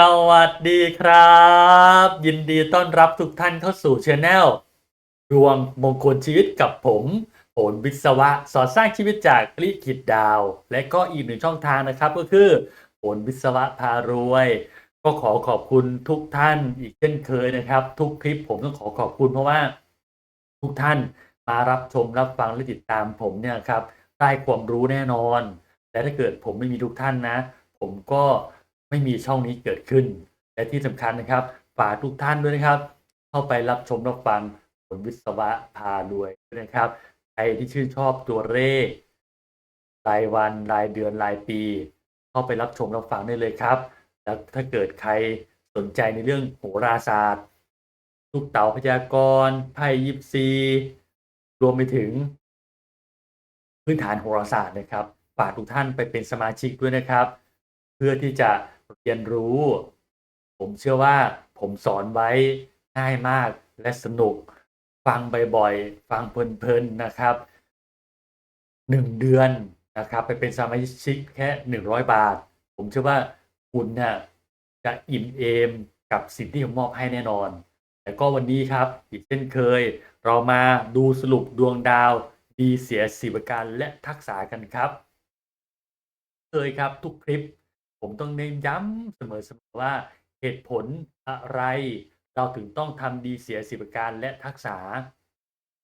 สวัสดีครับ ยินดีต้อนรับทุกท่านเข้าสู่ช anel ดวงมงคลชีวิตกับผมโหนวิศวะ สอนสร้างชีวิตจากลิขิตดาว และก็อีกหนึ่งช่องทางนะครับก็คือโหนวิศวะพารวย ก็ขอขอบคุณทุกท่านอีกเช่นเคยนะครับ ทุกคลิปผมต้องขอขอบคุณเพราะว่า ทุกท่านมารับชมรับฟังและติดตามผมเนี่ยครับได้ความรู้แน่นอน และถ้าเกิดผมไม่มีทุกท่านนะ ผมก็ ไม่มีช่องนี้เกิดขึ้น และที่สำคัญนะครับฝากทุกท่านด้วยนะครับ เข้าไปรับชมรับฟังผลวิศวะพารวยด้วยนะครับใครที่ชื่นชอบตัวเลขรายวันรายเดือนรายปี เข้าไปรับชมรับฟังได้เลยครับ แล้วถ้าเกิดใครสนใจในเรื่องโหราศาสตร์ลูกเต๋าพยากรณ์ไพ่ยิปซี รวมไปถึง พื้นฐานโหราศาสตร์นะครับฝากทุกท่านไปเป็นสมาชิกด้วยนะครับ เพื่อที่จะ เรียนรู้ ผมเชื่อว่าผมสอนไว้ง่ายมากและสนุก ฟังบ่อยๆ ฟังเพลินๆนะครับหนึ่งเดือนนะครับ ไปเป็นสมาชิกแค่หนึ่งร้อยบาท ผมเชื่อว่าคุณเนี่ยจะอิ่มเอมกับสิ่งที่ผมมอบให้แน่นอน แต่ก็วันนี้ครับ อีกเช่นเคย เรามาดูสรุปดวงดาว ดีเสียสีประการและทักษะกันครับ เคยครับทุกคลิป ผมต้องเน้นย้ำเสมอๆว่าเหตุผลอะไร เราถึงต้องทำดีเสียสิบประการและทักษะ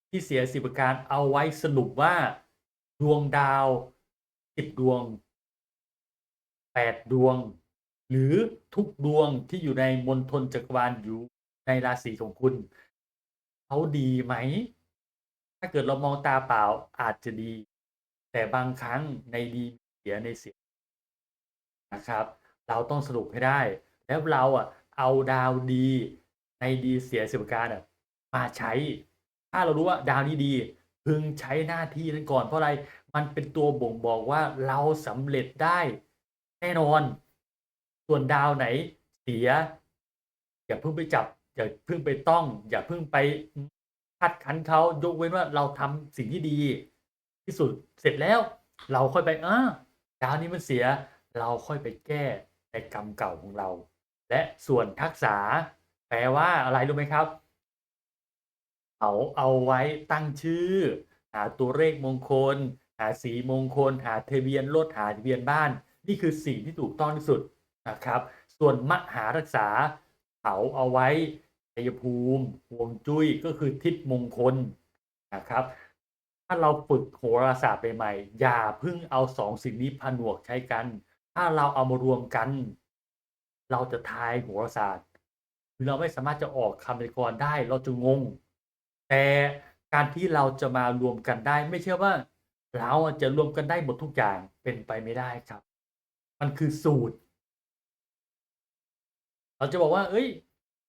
ที่เสียสิบประการเอาไว้สรุปว่า ดวงดาวสิบดวงแปดดวง หรือทุกดวงที่อยู่ในมณฑลจักรวาลอยู่ในราศีของคุณเขาดีไหม ถ้าเกิดเรามองตาเปล่าอาจจะดี แต่บางครั้งในดีเสียในเสีย นะครับ เราต้องสรุปให้ได้ แล้วเราอะเอาดาวดีในดีเสียสิบการอะมาใช้ ถ้าเรารู้ว่าดาวนี้ดี พึงใช้หน้าที่นั้นก่อนเพราะอะไรมันเป็นตัวบ่งบอกว่าเราสำเร็จได้ แน่นอน ส่วนดาวไหนเสีย อย่าเพิ่งไปจับ อย่าเพิ่งไปต้อง อย่าเพิ่งไปคัดคันเขายกเว้นว่าเราทำสิ่งที่ดี ที่สุดเสร็จแล้ว เราค่อยไปอ่าดาวนี้มันเสีย เราค่อยไปแก้ในกรรมเก่าของเรา และส่วนทักษะแปลว่าอะไรรู้ไหมครับเขาเอาไว้ตั้งชื่อ หาตัวเลขมงคล หาสีมงคล หาทะเบียนรถหาทะเบียนบ้าน นี่คือสิ่งที่ถูกต้องที่สุดนะครับ ส่วนมหารักษาเขาเอาไว้ชัยภูมิฮวงจุ้ยก็คือทิศมงคลนะครับ ถ้าเราฝึกโหราศาสตร์ใหม่ๆอย่าเพิ่งเอาสองสิ่งนี้ผนวกใช้กัน ถ้าเราเอามารวมกัน เราจะทายโหราศาสตร์คือเราไม่สามารถจะออกคำในกรได้เราจะงง แต่การที่เราจะมารวมกันได้ ไม่ใช่ว่า เราจะรวมกันได้หมดทุกอย่างเป็นไปไม่ได้ครับ มันคือสูตร เราจะบอกว่า เอ้ย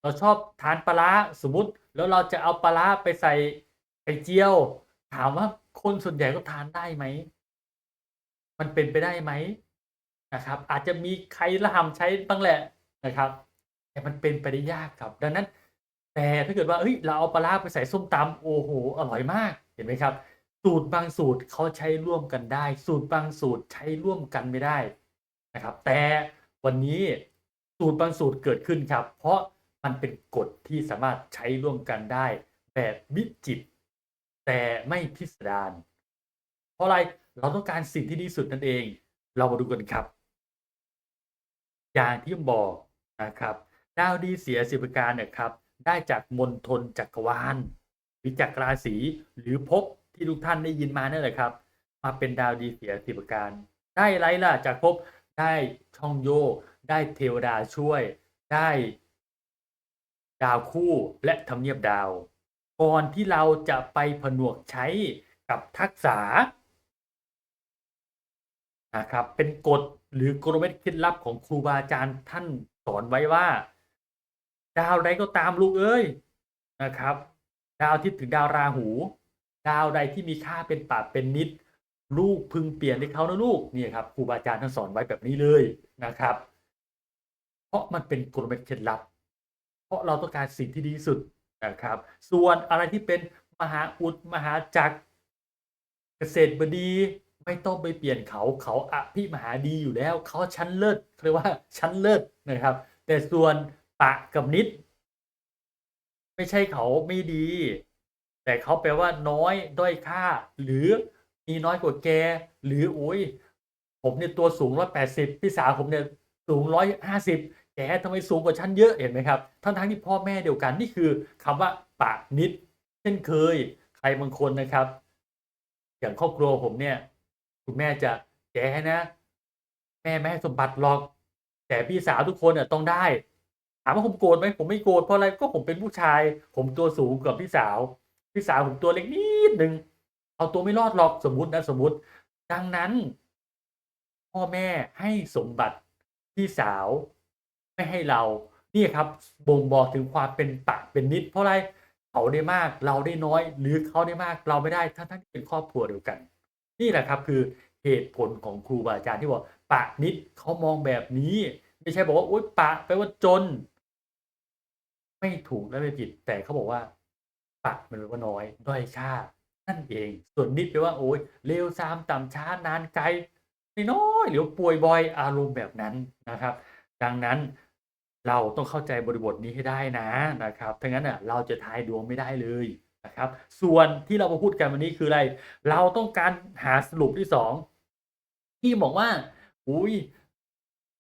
เราชอบทานปลาร้าสมมติ แล้วเราจะเอาปลาร้าไปใส่ไข่เจียว ถามว่าคนส่วนใหญ่ก็ทานได้ไหม มันเป็นไปได้ไหม นะครับ อาจจะมีใครละหำใช้บ้างแหละนะครับ แต่มันเป็นไปได้ยากครับ ดังนั้น แต่ถ้าเกิดว่าเฮ้ยเราเอาปลาร้าไปใส่ส้มตำโอ้โหอร่อยมากเห็นไหมครับ สูตรบางสูตรเขาใช้ร่วมกันได้ สูตรบางสูตรใช้ร่วมกันไม่ได้นะครับ แต่วันนี้สูตรบางสูตรเกิดขึ้นครับ เพราะมันเป็นกฎที่สามารถใช้ร่วมกันได้ แบบวิจิตรแต่ไม่พิสดารเพราะอะไรเราต้องการสิ่งที่ดีสุดนั่นเอง เรามาดูกันครับ อย่างที่บอกนะครับ ดาวดีเสียสิบประการเนี่ยครับได้จากมณฑลจักรวาลหรือจักรราศีหรือภพที่ทุกท่านได้ยินมานั่นแหละครับ มาเป็นดาวดีเสียสิบประการ ได้อะไรล่ะจากภพได้ช่องโยกได้เทวดาช่วยได้ ดาวคู่และทำเนียบดาว ก่อนที่เราจะไปผนวกใช้กับทักษะนะครับเป็นกฎ หรือกลเม็ดเคล็ดลับของครูบาอาจารย์ท่านสอนไว้ว่า ดาวใดก็ตามลูกเอ้ยนะครับ ดาวทิตย์ถึงดาวราหู ดาวใดที่มีค่าเป็นปาเป็นนิด ลูกพึงเปลี่ยนให้เขานะลูกนี่ครับครูบาอาจารย์ท่านสอนไว้แบบนี้เลยนะครับ เพราะมันเป็นกลเม็ดเคล็ดลับ เพราะเราต้องการสิ่งที่ดีสุดนะครับ ส่วนอะไรที่เป็นมหาอุดมหาจักรเกษตรบดี ไม่ต้องไปเปลี่ยนเขาเขาอภิมหาดีอยู่แล้ว เขาชั้นเลิศเรียกว่าชั้นเลิศนะครับ แต่ส่วนปะกับนิด ไม่ใช่เขาไม่ดี แต่เขาแปลว่าน้อยด้อยค่า หรือมีน้อยกว่าแก หรือโอ้ยผมเนี่ยตัวสูงร้อยแปดสิบพี่สาวผมเนี่ยสูงร้อยห้าสิบแกทำไมสูงกว่าฉันเยอะเห็นไหมครับ ทั้งทั้งที่พ่อแม่เดียวกันนี่คือคำว่าปะนิด เช่นเคย ใครบางคนนะครับ อย่างครอบครัวผมเนี่ย คุณแม่จะแกนะ แม่ไม่ให้สมบัติหรอก แต่พี่สาวทุกคนเนี่ยต้องได้ถามว่าผมโกรธไหมผมไม่โกรธเพราะอะไรก็ผมเป็นผู้ชาย ผมตัวสูงกว่าพี่สาว พี่สาวผมตัวเล็กนิดนึงเอาตัวไม่รอดหรอกสมมตินะสมมติ ดังนั้น พ่อแม่ให้สมบัติพี่สาว ไม่ให้เรานี่ครับบ่งบอกถึงความเป็นปะเป็นนิด เพราะอะไรเขาได้มากเราได้น้อย หรือเขาได้มากเราไม่ได้ทั้งทั้งที่เป็นครอบครัวเดียวกัน นี่แหละครับคือเหตุผลของครูบาอาจารย์ที่บอกปะนิดเขามองแบบนี้ ไม่ใช่บอกว่าโอ๊ยปะแปลว่าจน ไม่ถูกและไม่ผิด แต่เขาบอกว่า ปะมันแปลว่าน้อยด้อยค่านั่นเอง ส่วนนิดแปลว่าโอ๊ยเลวซามต่ำช้านานไกลน้อยหรือป่วยบ่อยอารมณ์แบบนั้นนะครับ ดังนั้นเราต้องเข้าใจบริบทนี้ให้ได้นะนะครับถ้างั้นอะเราจะทายดวงไม่ได้เลย นะครับ ส่วนที่เรามาพูดกันวันนี้คืออะไร เราต้องการหาสรุปที่สองที่บอกว่า อุ้ย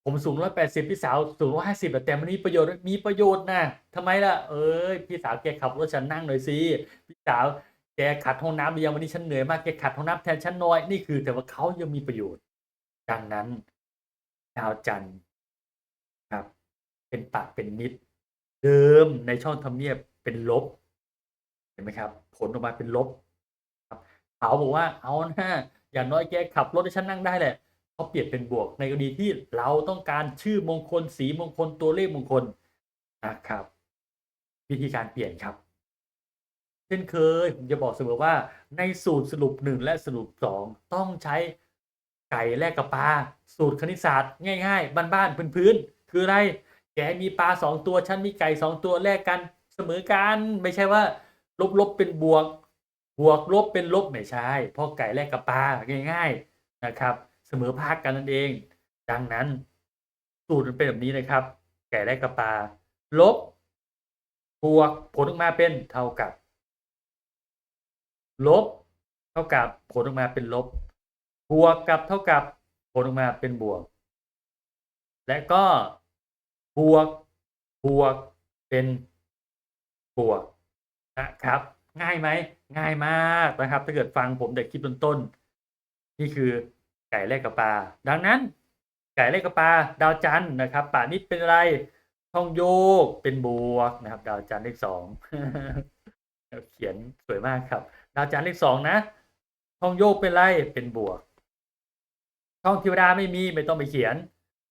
ผมสูงร้อยแปดสิบพี่สาวสูงร้อยห้าสิบแต่มันมีประโยชน์มีประโยชน์นะทำไมล่ะ เอ้ยพี่สาวแกขับรถฉันนั่งหน่อยสิพี่สาวแกขัดห้องน้ำหรือยังวันนี้ฉันเหนื่อยมากแกขัดห้องน้ำแทนฉันน่อยนี่คือ แต่ว่าเขายังมีประโยชน์ดังนั้นดาวจันทร์ครับ เป็นปากเป็นนิด เดิมในช่องทำเนียบเป็นลบ ห็นไหมครับ ผลออกมาเป็นลบครับเขาบอกว่าเอานะอย่างน้อยแกขับรถให้ฉันนั่งได้แหละเขาเปลี่ยนเป็นบวกในกรณีที่เราต้องการชื่อมงคลสีมงคลตัวเลขมงคลนะครับ วิธีการเปลี่ยนครับ เช่นเคยผมจะบอกเสมอว่าในสูตรสรุปหนึ่งและสรุปสองต้องใช้ไก่แลกกับปลาสูตรคณิตศาสตร์ง่ายๆ บ้านๆพื้นๆคืออะไรแกมีปลาสองตัวฉันมีไก่สองตัวแลกกันเสมอกันไม่ใช่ว่า ลบลบเป็นบวก บวกลบเป็นลบไม่ใช่พราะไก่แลกกับปลาง่าย ๆนะครับ เสมอภาคกันนั่นเอง ดังนั้น สูตรมันเป็นแบบนี้นะครับ ไก่แลกกับปลาลบ บวกผลออกมาเป็นเท่ากับ ลบ เท่ากับผลออกมาเป็นลบ บวกกับเท่ากับผลออกมาเป็นบวก และก็บวกบวกเป็นบวก นะครับ ง่ายไหม ง่ายมากนะครับ ถ้าเกิดฟังผมเด็กคลิปต้นๆนี่คือไก่แลกกับปลา ดังนั้น ไก่แลกกับปลาดาวจันนะครับป่านิดเป็นอะไรช่องโยกเป็นบวกนะครับ ดาวจันเลขสองเขียนสวยมากครับ ดาวจันเลขสองนะช่องโยกเป็นไรเป็นบวกช่องเทวดาไม่มีไม่ต้องไปเขียน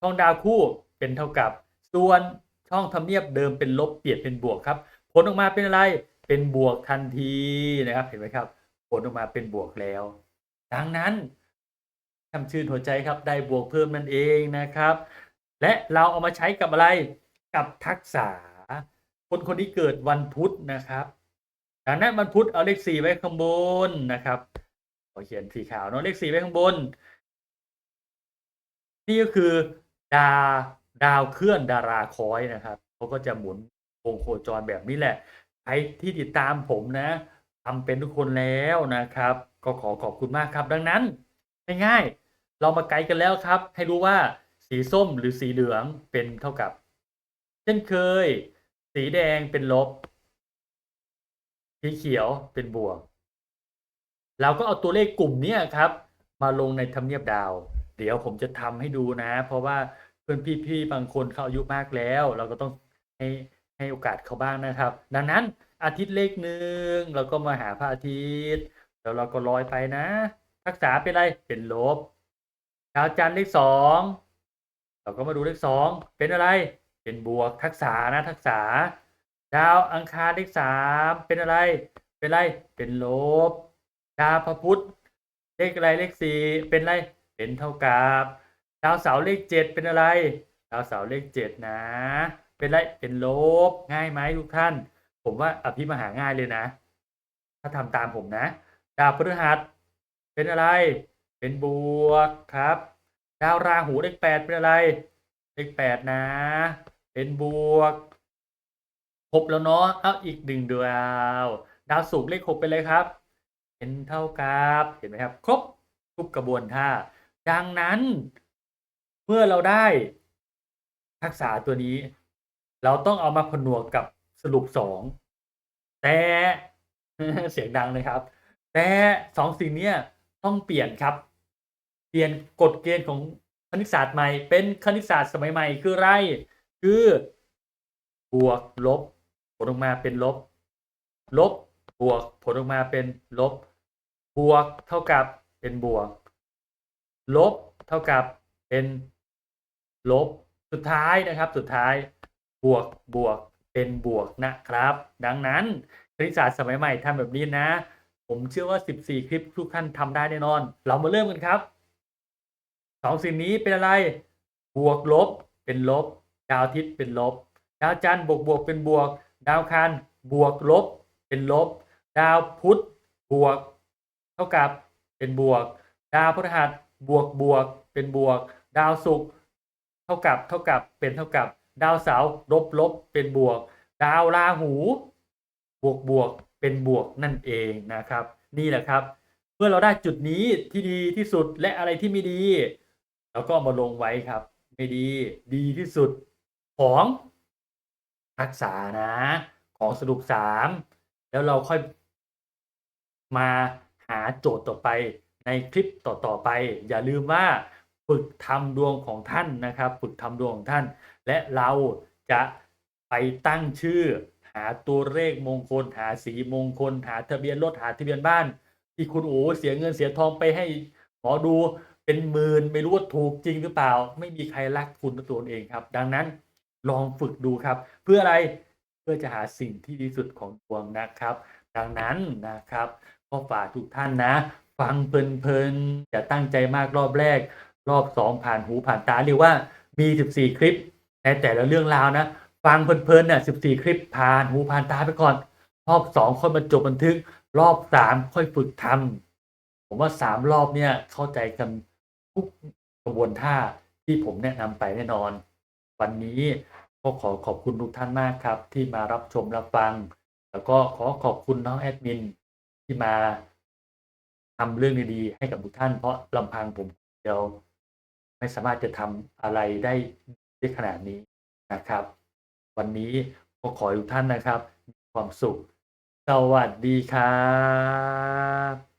ช่องดาวคู่เป็นเท่ากับ ส่วนช่องทำเนียบเดิมเป็นลบเปลี่ยนเป็นบวกครับ ผลออกมาเป็นอะไร เป็นบวกทันทีนะครับ เห็นไหมครับ ผลออกมาเป็นบวกแล้ว ดังนั้นคำชื่นหัวใจครับได้บวกเพิ่มนั่นเองนะครับ และเราเอามาใช้กับอะไรกับทักษะคนคนนี้เกิดวันพุธนะครับดังนั้นวันพุธเอาเลขสี่ไว้ข้างบนนะครับขอเขียนสีขาวเนาะเลขสี่ไว้ข้างบน นี่ก็คือ ดาดาวเคลื่อนดาราคอยนะครับเขาก็จะหมุนวงโคจรแบบนี้แหละ ใครที่ติดตามผมนะทำเป็นทุกคนแล้วนะครับ ก็ขอขอบคุณมากครับ ดังนั้นง่ายๆเรามาไกลกันแล้วครับ ให้รู้ว่าสีส้มหรือสีเหลืองเป็นเท่ากับ เช่นเคย สีแดงเป็นลบ สีเขียวเป็นบวกเราก็เอาตัวเลขกลุ่มนี้ครับ มาลงในทำเนียบดาว เดี๋ยวผมจะทำให้ดูนะ เพราะว่าเพื่อนพี่ๆบางคนเขาอายุมากแล้ว เราก็ต้องให้ ให้โอกาสเขาบ้างนะครับ ดังนั้นอาทิตย์เลขหนึ่งเราก็มาหาพระอาทิตย์แล้วเราก็ลอยไปนะทักษะเป็นอะไรเป็นลบดาวจันทร์เลขสองเราก็มาดูเลขสองเป็นอะไร เป็นบวกทักษะนะทักษะดาวอังคารเลขสามเป็นอะไร เป็นอะไรเป็นลบ ดาวพระพุธเลขอะไรเลขสี่เป็นอะไรเป็นเท่ากับ ดาวเสาร์เลขเจ็ดเป็นอะไร ดาวเสาร์เลขเจ็ดนะ เป็นไรเป็นลบง่ายไหมทุกท่าน ผมว่าอภิมหาง่ายเลยนะ ถ้าทำตามผมนะ ดาวพฤหัส เป็นอะไร เป็นบวกครับ ดาวราหูเลขแปดเป็นอะไรเลขแปดนะ เป็นบวกครบแล้วเนาะเอาอีก1ดาวดาวศุกร์เลข6เป็นไรครับ เป็นเท่ากับเห็นไหมครับ ครบทุกกระบวนท่า ดังนั้น เมื่อเราได้ทักษะตัวนี้ เราต้องเอามาผนวกกับสรุป2แต่เสียงดังเลยครับ แต่2สิ่งนี้ต้องเปลี่ยนครับ เปลี่ยนกฎเกณฑ์ของคณิตศาสตร์ใหม่ เป็นคณิตศาสตร์สมัยใหม่คืออะไร คือบวกลบ ผลออกมาเป็นลบ ลบบวกผลออกมาเป็นลบ บวกเท่ากับเป็นบวก ลบเท่ากับเป็นลบสุดท้ายนะครับ สุดท้าย บวกบวกเป็นบวกนะครับ ดังนั้นคณิตศาสตร์สมัยใหม่ทำแบบนี้นะ ผมเชื่อว่า 14 คลิปทุกท่านทำได้แน่นอน เรามาเริ่มกันครับสองสิ่งนี้เป็นอะไร บวกลบเป็นลบ ดาวอาทิตย์เป็นลบ ดาวจันทร์บวกบวกเป็นบวก ดาวอังคารบวกลบเป็นลบ ดาวพุธบวก เท่ากับเป็นบวก ดาวพฤหัสบวกบวกเป็นบวก ดาวศุกร์เท่ากับเท่ากับเป็นเท่ากับ ดาวเสาร์ลบลบเป็นบวก ดาวราหูบวกบวกเป็นบวกนั่นเองนะครับ นี่แหละครับ เมื่อเราได้จุดนี้ที่ดีที่สุดและอะไรที่ไม่ดีเราก็มาลงไว้ครับ ไม่ดีดีที่สุดของทักษะนะ ของสรุปสามแล้วเราค่อยมาหาโจทย์ต่อไปในคลิปต่อๆไป อย่าลืมว่า ฝึกทำดวงของท่านนะครับ ฝึกทำดวงของท่าน และเราจะไปตั้งชื่อ หาตัวเลขมงคล หาสีมงคล หาทะเบียนรถหาทะเบียนบ้าน ที่คุณโอ้เสียเงินเสียทองไปให้หมอดูเป็นหมื่นไม่รู้ว่าถูกจริงหรือเปล่า ไม่มีใครรักคุณตัวเองครับ ดังนั้นลองฝึกดูครับ เพื่ออะไรเพื่อจะหาสิ่งที่ดีสุดของดวงนะครับ ดังนั้นนะครับก็ฝากทุกท่านนะ ฟังเพลินๆอย่าตั้งใจมากรอบแรก รอบสองผ่านหูผ่านตาเรียกว่ามี 14 คลิป ในแต่ละเรื่องราวนะ ฟังเพลินๆน่ะ14 คลิปผ่านหูผ่านตาไปก่อน รอบสองค่อยมาจบบันทึก รอบสามค่อยฝึกทำผมว่าสามรอบเนี่ยเข้าใจกันทุกกระบวนท่าที่ผมแนะนำไปแน่นอน วันนี้ก็ขอขอบคุณทุกท่านมากครับ ที่มารับชมรับฟัง แล้วก็ขอขอบคุณน้องแอดมินที่มาทำเรื่องดีๆให้กับทุกท่านเพราะลำพังผมเดียว ไม่สามารถจะทำอะไรได้ได้ขนาดนี้นะครับ วันนี้ก็ขอทุกท่านนะครับ มีความสุข สวัสดีครับ